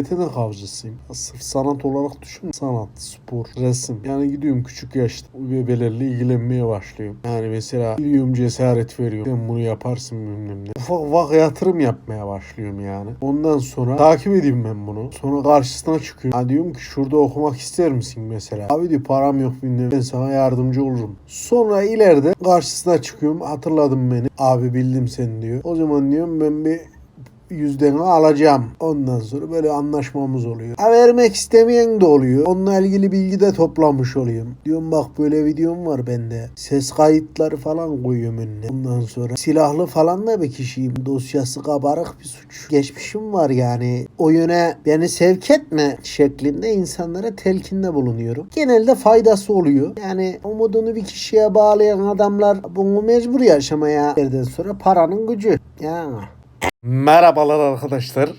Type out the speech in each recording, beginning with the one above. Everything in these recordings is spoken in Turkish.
Yetenek avcısıyım. Ya Sırf sanat olarak düşün. Sanat, spor, resim. Yani gidiyorum küçük yaşta bebelerle ilgilenmeye başlıyorum. Yani mesela gidiyorum cesaret veriyorum. Sen bunu yaparsın bilmem ne. Ufak ufak yatırım yapmaya başlıyorum yani. Ondan sonra takip edeyim ben bunu. Sonra karşısına çıkıyorum. Ha diyorum ki şurada okumak ister misin mesela? Abi diyor param yok bilmem. Ben sana yardımcı olurum. Sonra ileride karşısına çıkıyorum. Hatırladın beni. Abi bildim seni diyor. O zaman diyorum ben bir yüzdeni alacağım. Ondan sonra böyle anlaşmamız oluyor. Ha vermek istemeyen de oluyor. Onunla ilgili bilgi de toplamış olayım. Diyorum bak böyle videom var bende. Ses kayıtları falan koyuyorum önüne. Ondan sonra silahlı falan da bir kişiyim. Dosyası kabarık bir suç. Geçmişim var yani. O yöne beni sevk etme şeklinde insanlara telkinde bulunuyorum. Genelde faydası oluyor. Yani umudunu bir kişiye bağlayan adamlar bunu mecbur yaşamaya yerden sonra paranın gücü. Yani. Merhabalar arkadaşlar.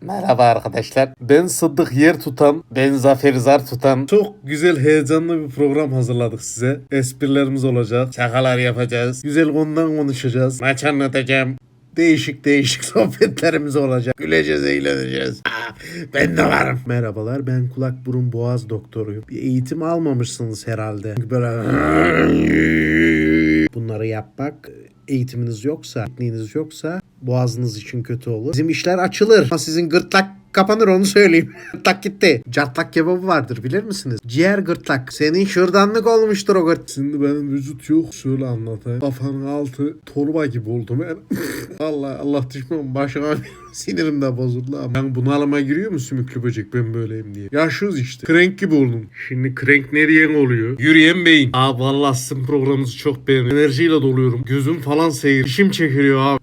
Merhaba arkadaşlar. Ben Sıddık Yer Tutan, ben Zafer Zar Tutan. Çok güzel, heyecanlı bir program hazırladık size. Esprilerimiz olacak, şakalar yapacağız, güzel konudan konuşacağız, maç anlatacağım. Değişik değişik sohbetlerimiz olacak. Güleceğiz, eğleneceğiz. Aa, ben de varım. Merhabalar, ben kulak burun boğaz doktoruyum. Bir eğitim almamışsınız herhalde. Çünkü böyle bunları yapmak eğitiminiz yoksa, tekniğiniz yoksa boğazınız için kötü olur. Bizim işler açılır. Ama sizin gırtlak kapanır onu söyleyeyim. gırtlak gitti. Cartlak kebabı vardır bilir misiniz? Ciğer gırtlak. Senin şırdanlık olmuştur o gırt. Şimdi benim vücut yok. Şöyle anlatayım. Kafanın altı torba gibi oldu ben. Allah Allah düşman başıma sinirim de bozuldu ama. Ben bunalıma giriyor mu sümüklü böcek ben böyleyim diye. Yaşıyoruz işte. Krenk gibi oldum. Şimdi krenk ne diyen oluyor? Yürüyen beyin. Abi vallahi sizin programınızı çok beğeniyorum. Enerjiyle doluyorum. Gözüm falan seyir. İşim çekiliyor abi.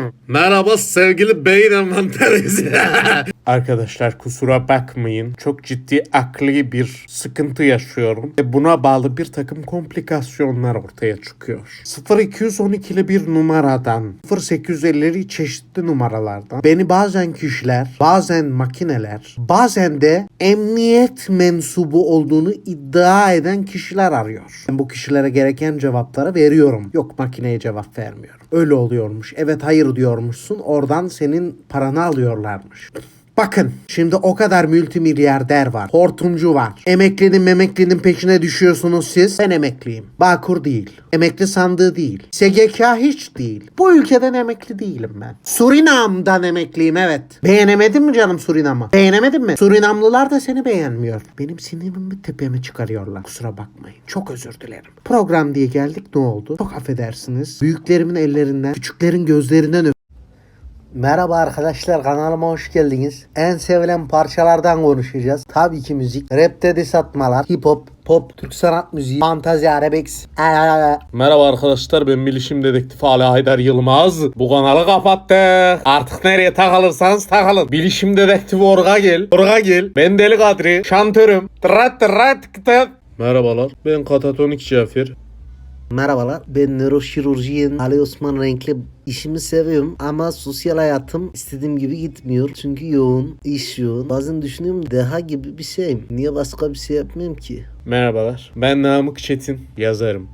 Mm. Merhaba sevgili beyin envanterizi. Arkadaşlar kusura bakmayın. Çok ciddi akli bir sıkıntı yaşıyorum. Ve buna bağlı bir takım komplikasyonlar ortaya çıkıyor. 0212'li bir numaradan 0850'li çeşitli numaralardan beni bazen kişiler, bazen makineler, bazen de emniyet mensubu olduğunu iddia eden kişiler arıyor. Ben bu kişilere gereken cevapları veriyorum. Yok makineye cevap vermiyorum. Öyle oluyormuş. Evet hayır diyormuşsun. Oradan senin paranı alıyorlarmış. Bakın şimdi o kadar multimilyarder var. Hortumcu var. Emeklinin memeklinin peşine düşüyorsunuz siz. Ben emekliyim. Bağkur değil. Emekli sandığı değil. SGK hiç değil. Bu ülkeden emekli değilim ben. Surinam'dan emekliyim evet. Beğenemedin mi canım Surinam'ı? Beğenemedin mi? Surinamlılar da seni beğenmiyor. Benim sinirimi tepeme çıkarıyorlar. Kusura bakmayın. Çok özür dilerim. Program diye geldik ne oldu? Çok affedersiniz. Büyüklerimin ellerinden, küçüklerin gözlerinden öp Merhaba arkadaşlar kanalıma hoş geldiniz. En sevilen parçalardan konuşacağız. Tabii ki müzik. Rap dedi satmalar. Hip hop, pop, Türk sanat müziği, fantazi, arabex. Merhaba arkadaşlar ben bilişim dedektifi Ali Haydar Yılmaz. Bu kanalı kapattık. Artık nereye takılırsanız takılın. Bilişim dedektifi Orga gel. Orga gel. Ben Deli Kadri. Şantörüm. Tırat tırat. Merhabalar ben Katatonik Cafer. Merhabalar ben nöroşirurjiyen Ali Osman Renkli. İşimi seviyorum ama sosyal hayatım istediğim gibi gitmiyor. Çünkü yoğun, iş yoğun. Bazen düşünüyorum deha gibi bir şeyim. Niye başka bir şey yapmayayım ki? Merhabalar ben Namık Çetin. Yazarım.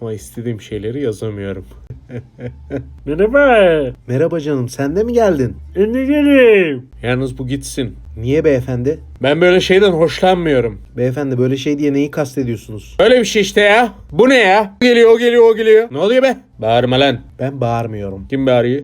Ama istediğim şeyleri yazamıyorum. Merhaba. Merhaba canım sen de mi geldin? Ne geleyim? Yalnız bu gitsin. Niye beyefendi? Ben böyle şeyden hoşlanmıyorum. Beyefendi böyle şey diye neyi kastediyorsunuz? Öyle bir şey işte ya. Bu ne ya? O geliyor o geliyor o geliyor. Ne oluyor be? Bağırma lan. Ben bağırmıyorum. Kim bağırıyor?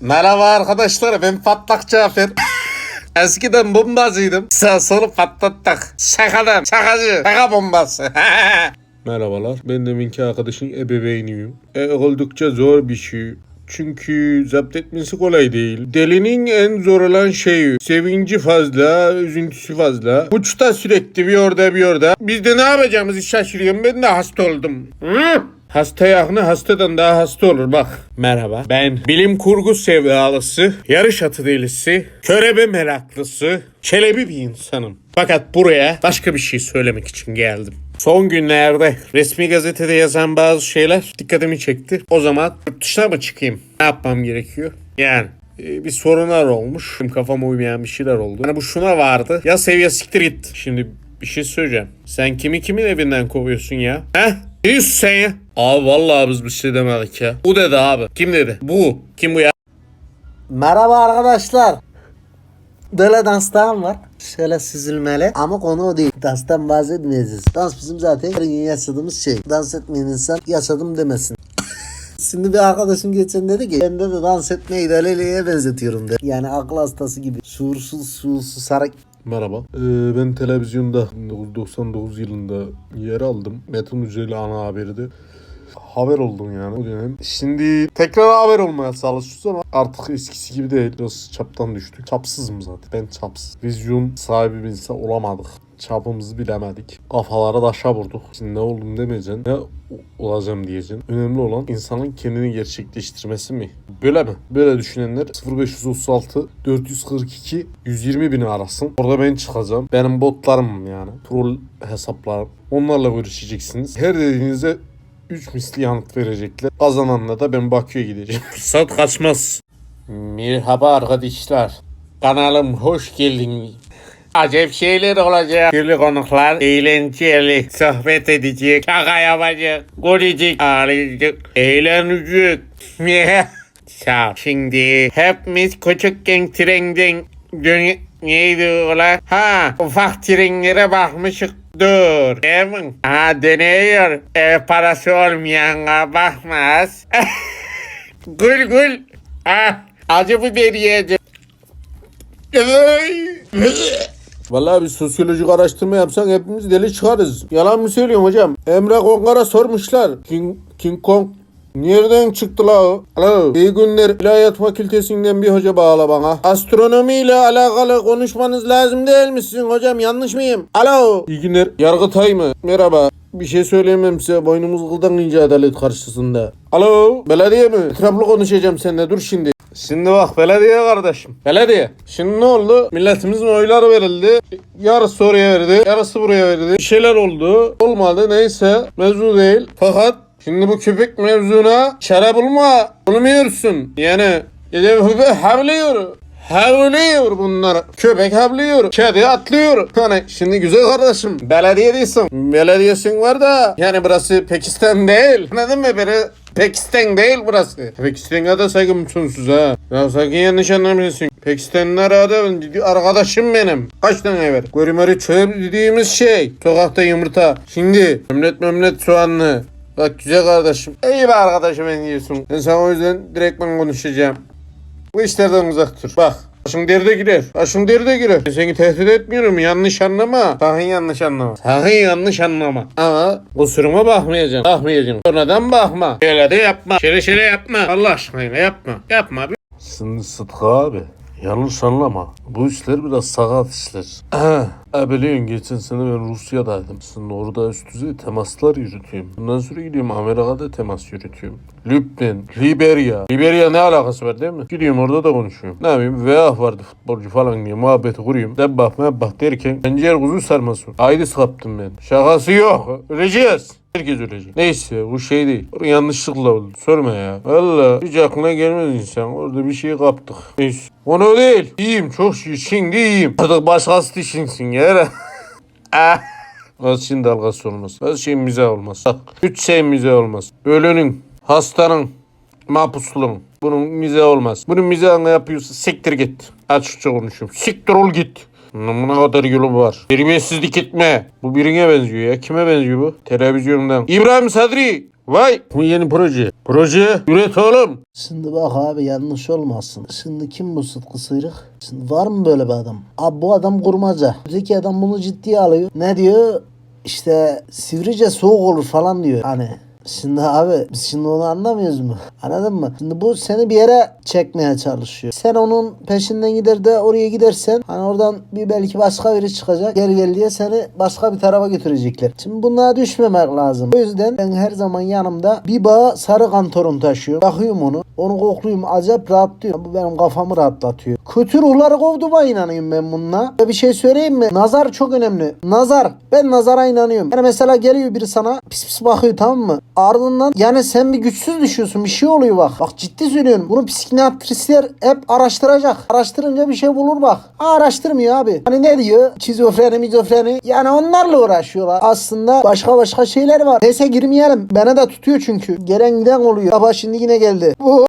Merhaba arkadaşlar ben Patlak Cafer. Eskiden bombacıydım. Sağ solu patlattık. Şakadan şakacı. Şaka bombası. Merhabalar ben deminki arkadaşın ebeveyniyim. E, oldukça zor bir şey. Çünkü zapt etmesi kolay değil. Delinin en zor olan şeyi. Sevinci fazla, üzüntüsü fazla. Uçta sürekli bir orada bir orada. Biz de ne yapacağımızı şaşırıyorum. Ben de hasta oldum. Hı? Hasta yakını hastadan daha hasta olur bak. Merhaba. Ben bilim kurgu sevdalısı, yarış atı delisi, körebe meraklısı, çelebi bir insanım. Fakat buraya başka bir şey söylemek için geldim. Son günlerde resmi gazetede yazan bazı şeyler dikkatimi çekti. O zaman yurt dışına mı çıkayım? Ne yapmam gerekiyor? Yani e, bir sorunlar olmuş. Kafama uymayan bir şeyler oldu. Hani bu şuna vardı. Ya sev ya siktir git. Şimdi bir şey söyleyeceğim. Sen kimi kimin evinden kovuyorsun ya? He? Ne diyorsun sen ya? Abi vallahi biz bir şey demedik ya. Bu dedi abi. Kim dedi? Bu. Kim bu ya? Merhaba arkadaşlar. Böyle danstan var. Şöyle süzülmeli. Ama konu o değil. Danstan bahsetmeyeceğiz. Dans bizim zaten her gün yaşadığımız şey. Dans etmeyen insan yaşadım demesin. Şimdi bir arkadaşım geçen dedi ki ben de dans etmeyi Dalili'ye benzetiyorum dedi. Yani akıl hastası gibi. Şuursuz, şuursuz, sarak Merhaba. Ee, ben televizyonda 1999 yılında yer aldım. Metin ile ana haberi Haber oldum yani o dönem. Şimdi tekrar haber olmaya çalışıyoruz ama artık eskisi gibi değil. Biraz çaptan düştük. Çapsızım zaten. Ben çapsız. Vizyon sahibi insan olamadık. Çapımızı bilemedik. Kafalara taşa vurduk. Şimdi ne oldum demeyeceksin. Ne olacağım diyeceksin. Önemli olan insanın kendini gerçekleştirmesi mi? Böyle mi? Böyle düşünenler 0536 442 120 bini arasın. Orada ben çıkacağım. Benim botlarım yani. Troll hesaplarım. Onlarla görüşeceksiniz. Her dediğinizde 3 misli yanıt verecekler. Kazananla da ben Bakü'ye gideceğim. Fırsat kaçmaz. Merhaba arkadaşlar. Kanalım hoş geldin. Acayip şeyler olacak. Türlü konuklar eğlenceli. Sohbet edecek. Şaka yapacak. Gülecek. Ağlayacak. Eğlenecek. Sağ ol. Şimdi hepimiz küçükken trenden dön neydi ola? Ha ufak trenlere bakmışık. Dur. Emin. Ha dönüyor. E, parası olmayana bakmaz. gül gül. Ah, acı biber yiyecek. Vallahi bir sosyolojik araştırma yapsan hepimiz deli çıkarız. Yalan mı söylüyorum hocam? Emre Kongar'a sormuşlar. King, King Kong Nereden çıktı la o? Alo. İyi günler. İlahiyat Fakültesinden bir hoca bağla bana. Astronomi ile alakalı konuşmanız lazım değil mi sizin hocam? Yanlış mıyım? Alo. İyi günler. Yargıtay mı? Merhaba. Bir şey söyleyemem size. Boynumuz kıldan ince adalet karşısında. Alo. Belediye mi? Etraflı konuşacağım seninle. Dur şimdi. Şimdi bak belediye kardeşim. Belediye. Şimdi ne oldu? Milletimizin oyları verildi. Yarısı oraya verdi. Yarısı buraya verdi. Bir şeyler oldu. Olmadı neyse. Mevzu değil. Fakat şimdi bu köpek mevzuna çare bulma. Bulmuyorsun. Yani havlıyor. Havlıyor bunlar. Köpek havlıyor. Kedi atlıyor. Hani şimdi güzel kardeşim. Belediye değilsin. Belediyesin var da. Yani burası Pakistan değil. Anladın mı? Böyle Pakistan değil burası. Pakistan'a da saygım sonsuz ha. Ya sakın yanlış anlamıyorsun. Pakistanlılar adı arkadaşım benim. Kaç tane ver? Görimeri çöp dediğimiz şey. Sokakta yumurta. Şimdi memlet memlet soğanlı. Bak güzel kardeşim. İyi be arkadaşım ben diyorsun. Ben sana o yüzden direkt ben konuşacağım. Bu işlerden uzak dur. Bak. Başın derde girer. Başın derde girer. Ben Seni tehdit etmiyorum. Yanlış anlama. Sakın yanlış anlama. Sakın yanlış anlama. Ama kusuruma bakmayacaksın. Bakmayacaksın. Sonradan bakma. Şöyle de yapma. Şöyle şöyle yapma. Allah aşkına yapma. Yapma. Şimdi Sıtkı abi. Yanlış anlama. Bu işler biraz sakat işler. e biliyorsun geçen sene ben Rusya'daydım. Şimdi orada üst düzey temaslar yürütüyorum. Bundan sonra gidiyorum Amerika'da temas yürütüyorum. Lübnan, Liberya. Liberya ne alakası var değil mi? Gidiyorum orada da konuşuyorum. Ne yapayım? Veah vardı futbolcu falan diye muhabbeti kuruyorum. Debbah mebbah derken ben ciğer kuzu sarması. Aydis kaptım ben. Şakası yok. Öleceğiz. Herkes ölecek. Neyse bu şey değil. O yanlışlıkla oldu. Sorma ya. Valla hiç aklına gelmez insan. Orada bir şey kaptık. Neyse. Onu değil. İyiyim çok şükür. Şimdi iyiyim. Artık başkası düşünsün ya. ah. Az şimdi dalgası olmaz. Az şey mizah olmaz. Bak. Üç şey mizah olmaz. Ölünün, hastanın, mahpuslunun. Bunun mizah olmaz. Bunun mizahını yapıyorsa siktir git. Açıkça konuşuyorum. Siktir ol git. Namına kadar yolu var. Terbiyesizlik etme. Bu birine benziyor ya. Kime benziyor bu? Televizyondan. İbrahim Sadri. Vay. Bu yeni proje. Proje. Üret oğlum. Şimdi bak abi yanlış olmasın. Şimdi kim bu Sıtkı Sıyrık? Şimdi var mı böyle bir adam? Abi bu adam kurmaca. Öteki adam bunu ciddiye alıyor. Ne diyor? İşte sivrice soğuk olur falan diyor. Hani Şimdi abi biz şimdi onu anlamıyoruz mu? Anladın mı? Şimdi bu seni bir yere çekmeye çalışıyor. Sen onun peşinden gider de oraya gidersen hani oradan bir belki başka biri çıkacak. Geri gel diye seni başka bir tarafa götürecekler. Şimdi bunlara düşmemek lazım. O yüzden ben her zaman yanımda bir bağ sarı kantoron taşıyorum. Bakıyorum onu. Onu kokluyorum. Acayip rahatlıyor. Bu benim kafamı rahatlatıyor. Kötü ruhları kovduğuma inanıyorum ben bununla. Ve bir şey söyleyeyim mi? Nazar çok önemli. Nazar. Ben nazara inanıyorum. Yani mesela geliyor biri sana pis pis bakıyor tamam mı? Ardından yani sen bir güçsüz düşüyorsun. Bir şey oluyor bak. Bak ciddi söylüyorum. Bunu psikiyatristler hep araştıracak. Araştırınca bir şey bulur bak. Araştırmıyor abi. Hani ne diyor? Şizofreni, mizofreni. Yani onlarla uğraşıyorlar. Aslında başka başka şeyler var. Neyse girmeyelim. Bana da tutuyor çünkü. Gelen giden oluyor. Baba şimdi yine geldi. Bu